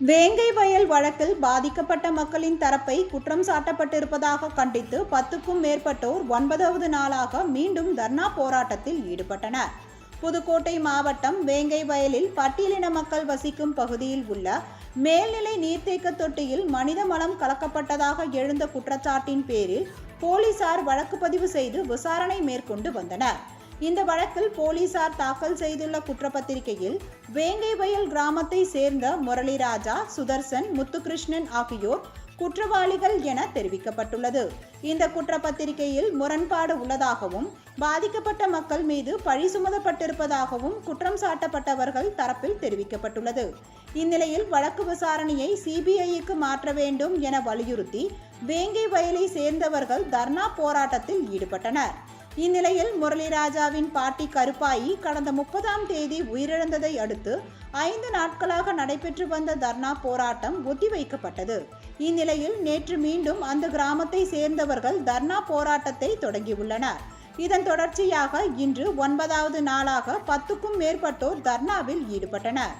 வேங்கை வயல் வழக்கில் பாதிக்கப்பட்ட மக்களின் தரப்பை குற்றம் சாட்டப்பட்டிருப்பதாக கண்டித்து பத்துக்கும் மேற்பட்டோர் ஒன்பதாவது நாளாக மீண்டும் தர்ணா போராட்டத்தில் ஈடுபட்டனர். புதுக்கோட்டை மாவட்டம் வேங்கை வயலில் பட்டியலின மக்கள் வசிக்கும் பகுதியில் உள்ள மேல்நிலை நீர்த்தேக்க தொட்டியில் மனித மலம் கலக்கப்பட்டதாக எழுந்த குற்றச்சாட்டின் பேரில் போலீசார் வழக்கு பதிவு செய்து விசாரணை மேற்கொண்டு வந்தனர். இந்த வழக்கில் போலீசார் தாக்கல் செய்துள்ள குற்றப்பத்திரிகையில் வேங்கை வயல் கிராமத்தை சேர்ந்த முரளிராஜா சுதர்சன் முத்துகிருஷ்ணன் ஆகியோர் குற்றவாளிகள் என தெரிவிக்கப்பட்டுள்ளது. இந்த குற்றப்பத்திரிகையில் முரண்பாடு உள்ளதாகவும் பாதிக்கப்பட்ட மக்கள் மீது பழி சுமதப்பட்டிருப்பதாகவும் குற்றம் சாட்டப்பட்டவர்கள் தரப்பில் தெரிவிக்கப்பட்டுள்ளது. இந்நிலையில் வழக்கு விசாரணையை சிபிஐக்கு மாற்ற வேண்டும் என வலியுறுத்தி வேங்கை வயலை சேர்ந்தவர்கள் தர்ணா போராட்டத்தில் ஈடுபட்டனர். இந்நிலையில் முரளிராஜாவின் பாட்டி கருப்பாயி கடந்த முப்பதாம் தேதி உயிரிழந்ததை அடுத்து ஐந்து நாட்களாக நடைபெற்று வந்த தர்ணா போராட்டம் ஒத்திவைக்கப்பட்டது. இந்நிலையில் நேற்று மீண்டும் அந்த கிராமத்தை சேர்ந்தவர்கள் தர்ணா போராட்டத்தை தொடங்கியுள்ளனர். இதன் தொடர்ச்சியாக இன்று ஒன்பதாவது நாளாக பத்துக்கும் மேற்பட்டோர் தர்ணாவில் ஈடுபட்டனர்.